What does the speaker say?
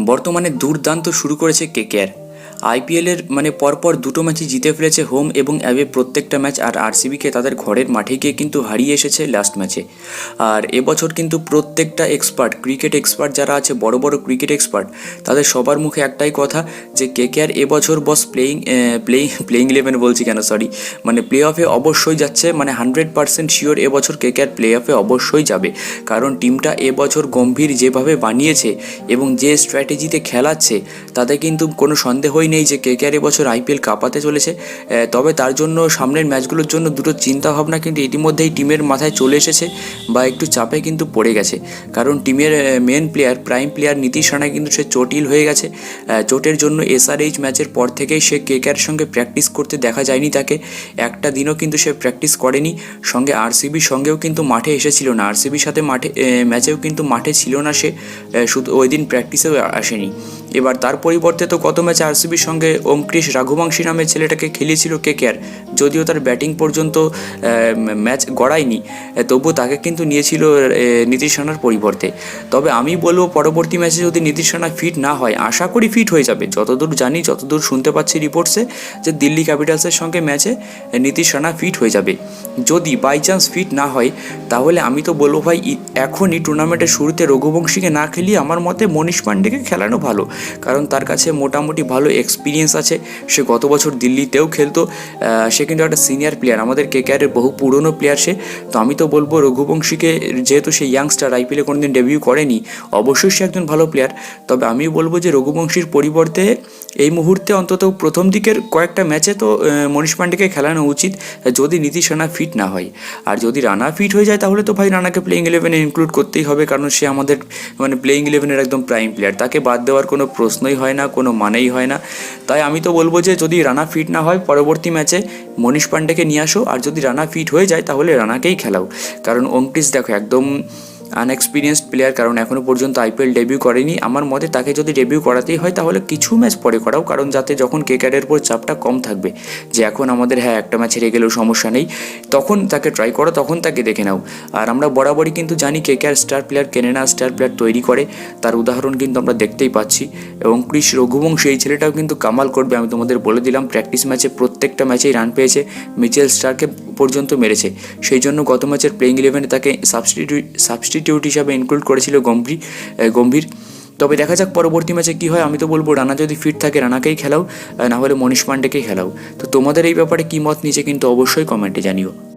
বর্তমানে দুর্দান্ত শুরু করেছে কেকেআর আইপিএলের মানে পরপর দুটো ম্যাচই জিতে ফেলেছে হোম এবং অ্যাওয়ে প্রত্যেকটা ম্যাচ আর আরসিবিকে তাদের ঘরের মাঠে গিয়ে কিন্তু হারিয়ে এসেছে লাস্ট ম্যাচে আর এবছর কিন্তু প্রত্যেকটা এক্সপার্ট ক্রিকেট এক্সপার্ট যারা আছে, বড় বড় ক্রিকেট এক্সপার্ট তাদের সবার মুখে একটাই কথা যে কেকেআর এবছর boss playing playing playing eleven বলছি কেন সরি মানে প্লে অফে অবশ্যই যাচ্ছে মানে হান্ড্রেড পার্সেন্ট শিওর এবছর কেকেআর প্লে অফে অবশ্যই যাবে। কারণ টিমটা এবছর গম্ভীর যেভাবে বানিয়েছে এবং যে স্ট্র্যাটেজিতে খেলাচ্ছে, তাতে কিন্তু কোনো সন্দেহই নেই যে কেকেআর এবছর আইপিএল কাঁপাতে চলেছে তবে তার জন্য সামনের ম্যাচগুলোর জন্য দুটো চিন্তাভাবনা কিন্তু ইতিমধ্যেই টিমের মাথায় চলে এসেছে বা একটু চাপে কিন্তু পড়ে গেছে। কারণ টিমের main player prime player Nitish Rana কিন্তু সে চটিল হয়ে গেছে চোটের জন্য এসআরএইচ ম্যাচের পর থেকেই সে কেকেআর সঙ্গে প্র্যাকটিস করতে দেখা যায়নি তাকে। একটা দিনও কিন্তু সে প্র্যাকটিস করেনি, সঙ্গে আরসিবির সঙ্গেও কিন্তু মাঠে এসেছিল না। আরসিবির সাথে মাঠে ম্যাচেও কিন্তু মাঠে ছিল না সে শুধু ওই দিন প্র্যাকটিসেও আসেনি। এবার তার পরিবর্তে তো কত ম্যাচে আরসিবির সঙ্গে ওমক্রিশ রাঘুবংশী নামের ছেলেটাকে খেলিয়েছিল কেকেআর। যদিও তার ব্যাটিং পর্যন্ত ম্যাচ গড়ায়নি, তবুও তাকে কিন্তু নিয়েছিল নীতিশ রানার পরিবর্তে। তবে আমি বলব পরবর্তী ম্যাচে যদি নীতিশ রানা ফিট না হয়, আশা করি ফিট হয়ে যাবে। যতদূর জানি, যতদূর শুনতে পাচ্ছি রিপোর্টসে যে দিল্লি ক্যাপিটালসের সঙ্গে ম্যাচে নীতিশ রানা ফিট হয়ে যাবে। যদি বাই চান্স ফিট না হয়, তাহলে আমি তো বলব ভাই এখনই টুর্নামেন্টের শুরুতে রঘুবংশীকে না খেলিয়ে আমার মতে মনীষ পাণ্ডেকে খেলানো ভালো। কারণ তার কাছে মোটামুটি ভালো এক্সপিরিয়েন্স আছে। সে গত বছর দিল্লিতেও খেলতো। সে কিন্তু একটা সিনিয়র প্লেয়ার আমাদের কেকেআরের বহু পুরনো প্লেয়ার সে। তো আমি তো বলব, রঘুবংশীকে যেহেতু সে ইয়াংস্টার আইপিএলে কোনোদিন ডেবিউ করেনি, অবশ্যই সে একজন ভালো প্লেয়ার তবে আমি বলব যে রঘুবংশীর পরিবর্তে এই মুহূর্তে অন্তত প্রথম দিকের কয়েকটা ম্যাচে তো মনীষ পাণ্ডেকে খেলানো উচিত, যদি নীতিশ রানা ফিট না হয়। আর যদি রানা ফিট হয়ে যায়, তাহলে তো ভাই রানাকে প্লেইং ইলেভেনে ইনক্লুড করতেই হবে, কারণ সে আমাদের মানে প্লেইং ইলেভেনের একদম প্রাইম প্লেয়ার তাকে বাদ দেওয়ার কোনো প্রশ্নই হয় না, কোনো মানেই হয় না। তাই আমি তো বলব যে যদি রানা ফিট না হয় পরবর্তী ম্যাচে মনীষ পাণ্ডেকে নিয়ে আসো। আর যদি রানা ফিট হয়ে যায় তাহলে রানাকেই খেলাও। কারণ ওমক্রিস দেখো একদম আনএক্সপিরিয়েন্সড প্লেয়ার কারণ এখনও পর্যন্ত আইপিএল ডেবিউ করেনি। আমার মতে তাকে যদি ডেবিউ করাতেই হয়, তাহলে কিছু ম্যাচ পরে করাও, কারণ যাতে যখন কেকারের উপর চাপটা কম থাকবে, যে এখন আমাদের হ্যাঁ একটা ম্যাচ হেরে গেলেও সমস্যা নেই, তখন তাকে ট্রাই করো, তখন তাকে দেখে নাও। আর আমরা বরাবরই কিন্তু জানি কেকেআর স্টার প্লেয়ার কেনে না স্টার প্লেয়ার তৈরি করে। তার উদাহরণ কিন্তু আমরা দেখতেই পাচ্ছি। এবং কৃষ রঘুবংশ, এই ছেলেটাও কিন্তু কামাল করবে, আমি তোমাদের বলে দিলাম প্র্যাকটিস ম্যাচে প্রত্যেকটা ম্যাচেই রান পেয়েছে মিচেল স্টারকে পর্যন্ত মেরেছে। সেই জন্য গত ম্যাচের প্লেইং ইলেভেনে তাকে সাবস্টিটিউট সাবস্টিটিউট হিসাবে ইনক্লুড করেছিল গম্ভীর গম্ভীর। তবে দেখা যাক পরবর্তী ম্যাচে কী হয়। আমি তো বলব, রানা যদি ফিট থাকে, রানাকেই খেলাও না হলে মনীষ পান্ডেকেই খেলাও। তো তোমাদের এই ব্যাপারে কী মত, নিচে কিন্তু অবশ্যই কমেন্টে জানিও।